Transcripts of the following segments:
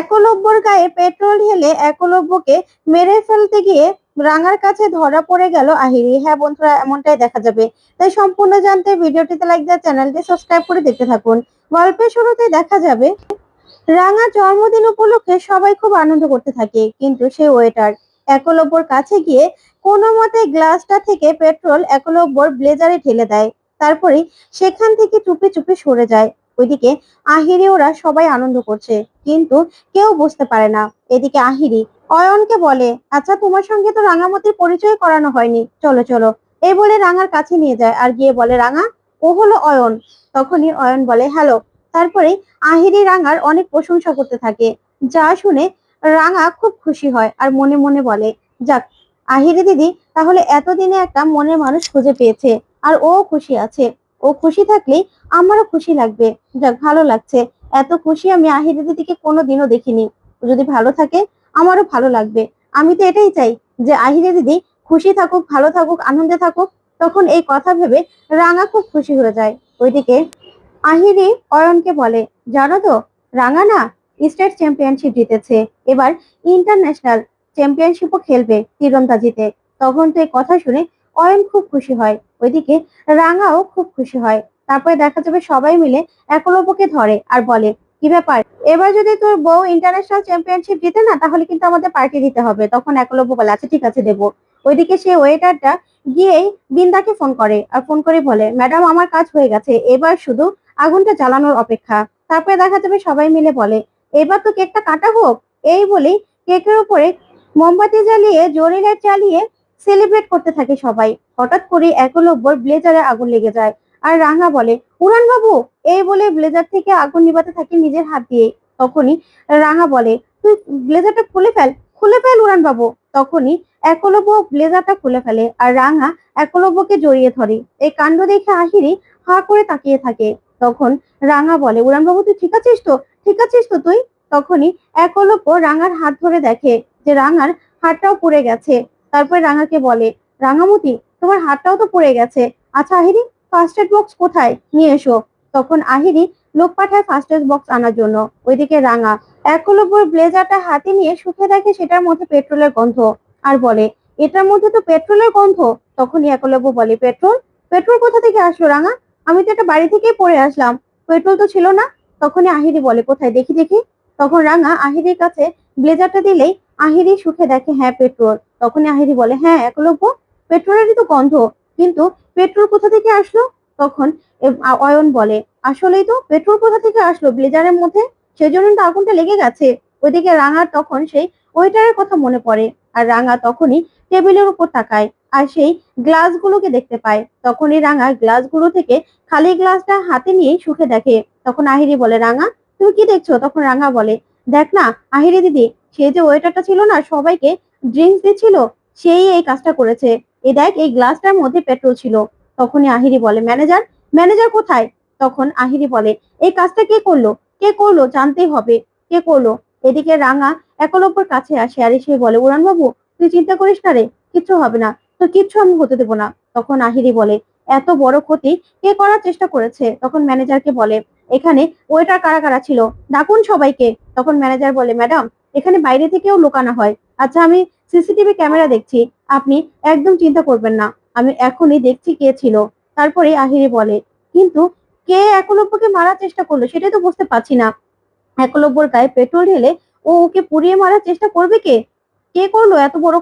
একলব্যর গায়ে পেট্রোল ঢেলে একলব্যকে মেরে ফেলতে গিয়ে রাঙার কাছে ধরা পড়ে গেল আহিরি। হ্যাঁ বন্ধুরা, এমনটাই দেখা যাবে। তাই সম্পূর্ণ জানতে ভিডিওটিতে লাইক দেওয়া চ্যানেলটি সাবস্ক্রাইব করে দেখতে থাকুন। গল্পের শুরুতে দেখা যাবে রাঙার জন্মদিন উপলক্ষে সবাই খুব আনন্দ করতে থাকে। কিন্তু সেই ওয়েটার একলব্যর কাছে গিয়ে কোনো মতে গ্লাসটা থেকে পেট্রোল একলব্যর ব্লেজারে ঢেলে দেয়। তারপরে সেখান থেকে চুপি চুপি সরে যায়। ওইদিকে আহিরি ওরা সবাই আনন্দ করছে, কিন্তু কেউ বুঝতে পারে না। এদিকে আহিরি অয়নকে বলে আচ্ছা তোমার সঙ্গে তো রাঙামতির পরিচয় করানো হয়নি। চলো চলো। এই বলে রাঙার কাছে নিয়ে যায় আর গিয়ে বলে, রাঙা, ও হলো অয়ন। তখনই অয়ন বলে, হ্যালো। তারপরে আহিরি রাঙার অনেক প্রশংসা করতে থাকে। যা শুনে রাঙা খুব খুশি হয় আর মনে মনে বলে, যাক, আহিরি দিদি, তাহলে এতদিনে একটা মনের মানুষ খুঁজে পেয়েছে আর ও খুশি আছে। ও খুশি থাকলেই আমারও খুশি লাগবে। যাক, ভালো লাগছে। এত খুশি আমি আহিরি দিদিকে কোনোদিনও দেখিনি। যদি ভালো থাকে, আমারও ভালো লাগবে। আমি তো এটাই চাই যে আহিরি দিদি খুশি থাকুক, ভালো থাকুক, আনন্দে থাকুক, তখন এই কথা ভেবে রাঙা খুব খুশি হয়ে যায়। ওইদিকে আহিরি অয়নকে বলে, জানো তো, রাঙা না স্টেট চ্যাম্পিয়নশিপ জিতেছে। এবার ইন্টারন্যাশনাল চ্যাম্পিয়নশিপও খেলবে তীরন্দাজিতে। তখন তো এই কথা শুনে অয়ন খুব খুশি হয়, ওইদিকে রাঙাও খুব খুশি হয়। তারপরে দেখা যাবে সবাই মিলে একলব্যকে ধরে আর বলে, কি ব্যাপার? এবার যদি তোর বউ ইন্টারন্যাশনাল চ্যাম্পিয়নশিপ জিতে না, তাহলে কিন্তু আমাদের পার্টি দিতে হবে। তখন একলব্য বলে আচ্ছা ঠিক আছে, দেবো। ওইদিকে সেই ওয়েটারটা গিয়েই বিন্দাকে ফোন করে আর ফোন করে বলে ম্যাডাম আমার কাজ হয়ে গেছে। এবার শুধু আগুনটা জ্বালানোর অপেক্ষা। তারপরে দেখা যাবে সবাই মিলে বলে, এবার তো কেকটা কাটা হোক। এই বলেই কেকের উপরে মোমবাতি জ্বালিয়ে জরি লাইট চালিয়ে সেলিব্রেট করতে থাকে সবাই। হঠাৎ করে একলব্যর ব্লেজারে আগুন লেগে যায়। আর রাঙা বলে উড়ান বাবু এই বলে ব্লেজার থেকে আগুন নিভাতে থাকে নিজের হাত দিয়ে। তখনই রাঙা বলে, তুই ব্লেজারটা খুলে ফেল খুলে ফেল উড়ান বাবু তখনই একলব্য ব্লেজারটা খুলে ফেলে আর রাঙা একলব্যকে জড়িয়ে ধরে। এই কাণ্ড দেখে আহিরি হা করে তাকিয়ে থাকে। তখন রাঙা বলে উড়ান বাবু তুই ঠিক আছিস তো? ঠিক আছিস তো তুই? তখনই একলব্য রাঙার হাত ধরে দেখে যে রাঙার হাতটাও পড়ে গেছে। তারপরে রাঙাকে বলে, রাঙামতি, তোমার হাতটাও তো পড়ে গেছে। আচ্ছা আহিরি ফার্স্ট এড বক্স কোথায়? নিয়ে এসো। তখন আহিরি লোক পাঠায় ফার্স্ট এড বক্স আনার জন্য। ওইদিকে রাঙা, এক একলব্যর ব্লেজারটা হাতে নিয়ে শুকে দেখে সেটার মধ্যে পেট্রোলের গন্ধ। আর বলে, এটার মধ্যে তো পেট্রোলের গন্ধ? তখনই একলব্য বলে, পেট্রোল? পেট্রোল কোথা থেকে আসলো রাঙা? আমি তো এটা বাড়ি থেকেই পড়ে আসলাম। পেট্রোল তো ছিল না? তখনই আহিরি বলে, কোথায়? দেখি দেখি। তখন রাঙা আহিরির কাছে ব্লেজারটা দিলেই আহিরি সুখে দেখে হ্যাঁ পেট্রোল। তখনই আহিরি বলে হ্যাঁ একলব্য, পেট্রোলেরই তো গন্ধ। কিন্তু পেট্রোল কোথা থেকে আসলো? তখন অয়ন বলে, আসলেই তো পেট্রোল কোথা থেকে আসলো? ব্লেজারের মধ্যে? সেজন্য তো আগুনটা লেগে গেছে। ওইদিকে রাঙার তখন সেই ওয়েটারের কথা মনে পড়ে, আর রাঙা তখনই টেবিলের উপর তাকায়, আর সেই গ্লাসগুলোকে দেখতে পায়। তখনই রাঙা গ্লাসগুলো থেকে খালি গ্লাসটা হাতে নিয়ে সুখে দেখে। তখন আহিরি বলে, রাঙা, তুমি কি দেখছ? তখন রাঙা বলে, দেখ না, আহিরি দিদি সে যে ওয়েটারটা ছিল না, সবাইকে ড্রিঙ্কস দিচ্ছিল, সেই এই কাজটা করেছে। এ দেখ, এই গ্লাসটার মধ্যে পেট্রোল ছিল। তখনই আহিরি বলে ম্যানেজার ম্যানেজার কোথায়? তখন আহিরি বলে, এই কাজটা কে করল? কে করল? জানতেই হবে। কে করল? এদিকে রাঙা একলব্যর কাছে আসে, আর এসে বলে উড়ান বাবু তুই চিন্তা করিস না রে, কিচ্ছু হবে না। তোর কিচ্ছু আমি হতে দেবো না। তখন আহিরি বলে, এত বড় ক্ষতি কে করার চেষ্টা করেছে? তখন ম্যানেজারকে বলে, এখানে ওয়েটার কারা কারা ছিল? ডাকুন সবাইকে। তখন ম্যানেজার বলে, ম্যাডাম এখানে বাইরে থেকেও লোকানো হয়। আচ্ছা আমি সিসিটিভি ক্যামেরা দেখছি। আপনি একদম চিন্তা করবেন না। আমি এখনই দেখছি কে ছিল। তারপরে আহিরি বলে, কিন্তু কে একলব্যকে মারার চেষ্টা করল? সেটাই তো বুঝতে পারছি না। একলব্যর গায়ে পেট্রোল ঢেলে ও ওকে পুড়িয়ে মারার চেষ্টা করবে কে? কে করল এত বড়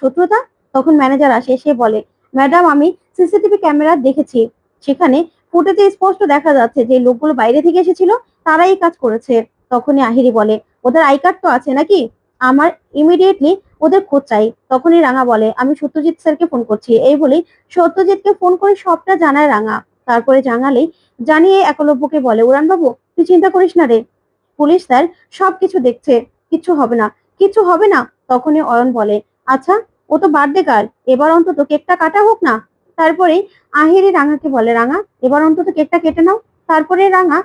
শত্রুতা? তখন ম্যানেজার আসে, সে বলে, ম্যাডাম, আমি সিসিটিভি ক্যামেরা দেখেছি। সেখানে ফুটেজে স্পষ্ট দেখা যাচ্ছে যে লোকগুলো বাইরে থেকে এসেছিল, তারাই কাজ করেছে। তখনই আহিরি বলে, ওদের আই কার্ড তো আছে নাকি? আমার ইমিডিয়েটলি ওদের খোঁজ চাই। তখনই রাঙা বলে, আমি সত্যজিৎ স্যারকে ফোন করছি। এই বলেই সত্যজিৎকে ফোন করে সবটা জানায় রাঙা। তারপরে জানালেই জানিয়ে একলব্যকে বলে উড়ান বাবু তুই চিন্তা করিস না রে। পুলিশ স্যার সবকিছু দেখছে, কিচ্ছু হবে না, কিচ্ছু হবে না। তখনই অয়ন বলে আচ্ছা ও তো বার্থডে গার্ল এবার অন্তত কেকটা কাটা হোক না? তারপরে আহিরি রাঙাকে বলে, রাঙা, এবার অন্তত কেকটা কেটে নাও। তারপরে রাঙা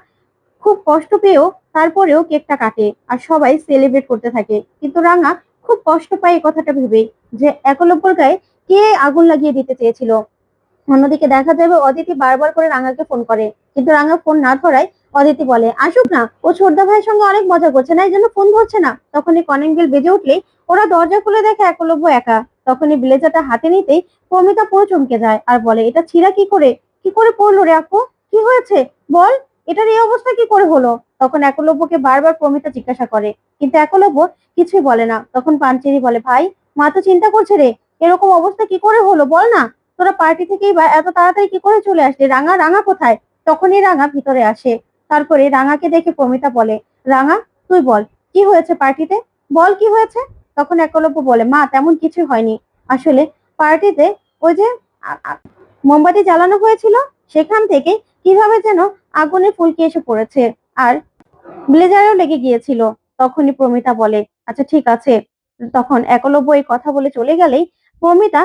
খুব কষ্ট পেয়েও তারপরেও কেকটা কাটে আর সবাই সেলিব্রেট করতে থাকে। কিন্তু রাঙা খুব কষ্ট পায় এই কথাটা ভেবে যে একলব্যর গায়ে কে আগুন লাগিয়ে দিতে চেয়েছিল। অন্যদিকে দেখা যাবে অদিতি বারবার করে রাঙাকে ফোন করে। কিন্তু রাঙা ফোন না ধরায় অদিতি বলে, আসুক না, ও ছোটদা ভাইয়ের সঙ্গে অনেক মজা করছে না, এই জন্য ফোন ধরছে না। তখনই বেল বেজে উঠলে ওরা দরজা খুলে দেখে একলব্য একা। তখনই ব্লেজারটা হাতে নিতেই প্রমিতা পুরো চমকে যায় আর বলে, এটা ছিঁড়া কি করে? কি করে পড়ল রে আপু? কি হয়েছে? বল। এটার এই অবস্থা কি করে হলো? তখন একলব্যকে বারবার প্রমিতা জিজ্ঞাসা করে, কিন্তু একলব্য কিছুই বলে না। তখন পাঞ্চেরি বলে, ভাই, মা তো চিন্তা করছে রে, এরকম অবস্থা কি করে হলো? বল না, তোরা পার্টি থেকেই এত তাড়াতাড়ি কি করে চলে আসলি? রাঙা রাঙা কোথায়? তখনই রাঙা ভিতরে আসে। তারপরে রাঙাকে দেখে প্রমিতা বলে, রাঙা, তুই বল, কি হয়েছে পার্টিতে? বল কি হয়েছে? তখন একলব্য বলে, মা, তেমন কিছু হয়নি। আসলে পার্টিতে ওই যে মোমবাতি জ্বালানো হয়েছিল, সেখান থেকে কীভাবে যেন আগুনে ফুলকি এসে পড়েছে। আর ব্লেজারেও লেগে গিয়েছিল। তখনই প্রমিতা বলে আচ্ছা ঠিক আছে। তখন একলব্য এই কথা বলে চলে গেলেই প্রমিতা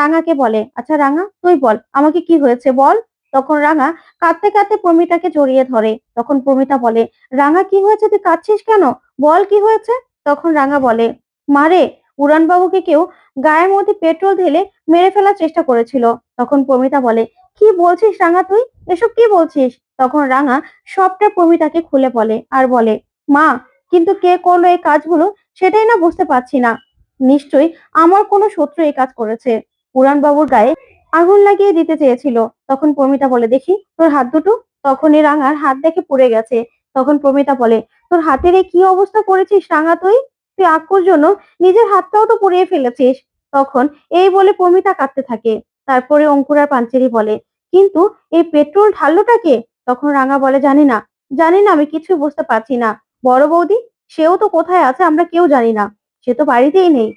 রাঙাকে বলে আচ্ছা রাঙা, তুই বল, আমাকে কি হয়েছে বল? তখন রাঙা কাঁদতে কাঁদতে প্রমিতাকে জড়িয়ে ধরে। তখন প্রমিতা বলে, রাঙা, কি হয়েছে? তুই কাঁদছিস কেন? বল, কি হয়েছে? তখন রাঙা বলে মারে উড়ান বাবুকে কেউ গায়ের মধ্যে পেট্রোল ঢেলে মেরে ফেলার চেষ্টা করেছিল। তখন প্রমিতা বলে কি বলছিস রাঙা তুই? এসব কি বলছিস? তখন রাঙা সবটা প্রমিতাকে খুলে বলে আর বলে, মা, কিন্তু কে করল এই কাজগুলো সেটাই না বুঝতে পারছি না। নিশ্চয়ই আমার কোনো শত্রু এই কাজ করেছে। উড়ান বাবুর গায়ে আগুন লাগিয়ে দিতে চেয়েছিল। তখন প্রমিতা বলে, দেখি তোর হাত দুটো। তখনই রাঙার হাত দেখে পুড়ে গেছে। তখন প্রমিতা বলে, তোর হাতের এই কি অবস্থা করেছিস রাঙা তুই? তুই আক্কুর জন্য নিজের হাতটাও তো পুড়িয়ে ফেলেছিস। তখন এই বলে প্রমিতা কাঁদতে থাকে। তারপরে অঙ্কুর আর পাঞ্চেরি বলে, কিন্তু এই পেট্রোল ঢাললোটা কে? তখন রাঙা বলে, জানি না জানি না, আমি কিছু বুঝতে পারছি না। বড় বৌদি, সেও তো কোথায় আছে আমরা কেউ জানি না, সে তো বাড়িতেই নেই।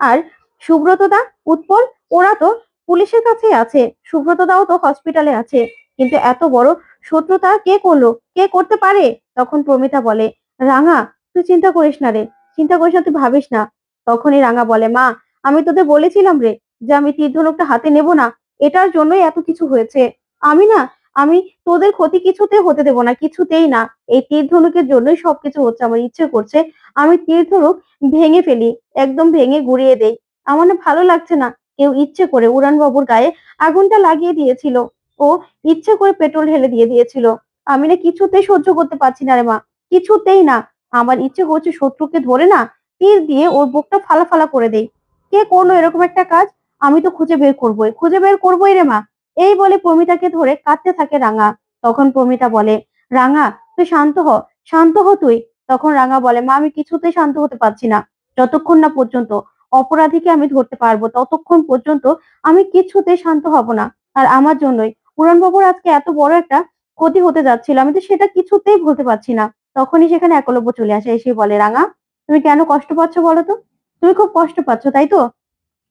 আর সুব্রতদা উৎপল, ওরা তো পুলিশের কাছে আছে সুব্রতদাও তো হসপিটালে আছে, কিন্তু এত বড় শত্রুতা কে করল, কে করতে পারে? তখন প্রমিতা বলে, রাঙা, তুই চিন্তা করিস না রে, চিন্তা করিস না, তুই ভাবিস না। তখনই রাঙা বলে, মা, আমি তোদের বলেছিলাম রে যে আমি তীর ধনুকটা হাতে নেব না, এটার জন্যই এত কিছু হয়েছে। আমি না, আমি তোদের ক্ষতি কিছুতে হতে দেব না, কিছুতেই না। এই তীর ধনুকের জন্যই সবকিছু হচ্ছে, আমার ইচ্ছে করছে, আমি তীর ধনুক ভেঙে ফেলি, একদম ভেঙে গুড়িয়ে দেই। আমার না ভালো লাগছে না, কেউ ইচ্ছে করে উড়ান বাবুর গায়ে আগুনটা লাগিয়ে দিয়েছিল। ও ইচ্ছে করে পেট্রোল ঢেলে দিয়ে দিয়েছিল। আমি না কিছুতেই সহ্য করতে পারছি না রে মা, কিছুতেই না। আমার ইচ্ছে করছে শত্রুকে ধরে না, তীর দিয়ে ওর বুকটা ফালা ফালা করে দেই। কে করল এরকম একটা কাজ? আমি তো খুঁজে বের করবোই। খুঁজে বের করবোই রে মা। এই বলে প্রমিতাকে ধরে কাঁদতে থাকে রাঙা। তখন প্রমিতা বলে, রাঙা, তুই শান্ত হ। শান্ত হ তুই। তখন রাঙা বলে, মা, আমি কিছুতেই শান্ত হতে পারছি না। যতক্ষণ না পর্যন্ত অপরাধীকে আমি ধরতে পারব, ততক্ষণ পর্যন্ত আমি কিছুতেই শান্ত হব না। আর আমার জন্যই। পুরাণবাবুর আজকে এত বড় একটা ক্ষতি হতে যাচ্ছিল, আমি তো সেটা কিছুতেই ভুলতে পারছি না। তখনই সেখানে একলব্য চলে আসে, এসে বলে, রাঙা, তুমি কেন কষ্ট পাচ্ছ বলো তো? তুমি খুব কষ্ট পাচ্ছ, তাই তো?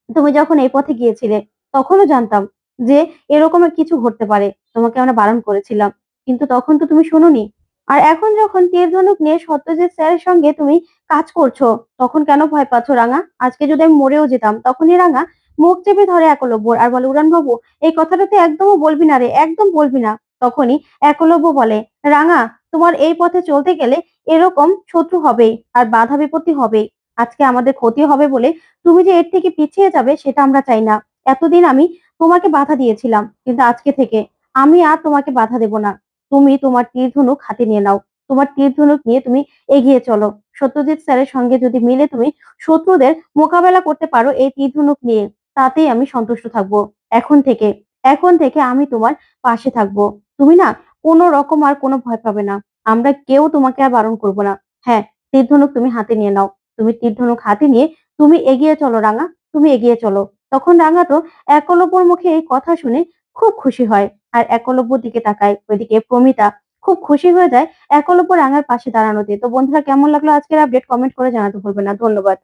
তুমি যখন এই পথে গিয়েছিলে, তখনও জানতাম যে এরকম কিছু ঘটতে পারে। তোমাকে আমরা বারণ করেছিলাম, কিন্তু তখন তো তুমি শুনোনি। আর এখন যখন তীর ধনুক নিয়ে সত্যজিৎ স্যারের সঙ্গে তুমি কাজ করছ, তখন কেন ভয় পাচ্ছ, রাঙা? আজকে যদি আমি মরেও যেতাম, তখনই রাঙা মুখ চেপে ধরে একলব্যর আর বলে উড়ান বাবু এই কথাটা তো একদমও বলবি না রে, একদম বলবি না। তখনই একলব্য বলে, রাঙা, তোমার এই পথে চলতে গেলে এরকম শত্রু হবেই আর বাধা বিপত্তি হবেই। আজকে আমাদের ক্ষতি হবে বলে তুমি যে এর থেকে পিছিয়ে যাবে সেটা আমরা চাই না। এতদিন আমি তোমাকে বাধা দিয়েছিলাম, কিন্তু আজকে থেকে আমি আর তোমাকে বাধা দেব না। তুমি তোমার তীর ধনুক হাতে নিয়ে নাও। তোমার তীর ধনুক নিয়ে তুমি এগিয়ে চলো। সত্যজিৎ স্যারের সঙ্গে যদি মিলে তুমি শত্রুদের মোকাবেলা করতে পারো এই তীর ধনুক নিয়ে, তাতেই আমি সন্তুষ্ট থাকব। এখন থেকে এখন থেকে আমি তোমার পাশে থাকব। তুমি না কোনো রকম আর কোনো ভয় পাবে না। আমরা কেউ তোমাকে আর বারণ করব না। হ্যাঁ তীর ধনুক তুমি হাতে নিয়ে নাও। তুমি তীর ধনুক হাতে নিয়ে তুমি এগিয়ে চলো রাঙা, তুমি এগিয়ে চলো। তখন রাঙা তো একলব্যর মুখে এই কথা শুনে খুব খুশি হয় আর একলব্যর দিকে তাকায়। ওইদিকে প্রমিতা খুব খুশি হয়ে যায় একলব্য রাঙার পাশে দাঁড়ানোতে। তো বন্ধুরা, কেমন লাগল আজকের আপডেট কমেন্ট করে জানাতে ভুলবে না। ধন্যবাদ।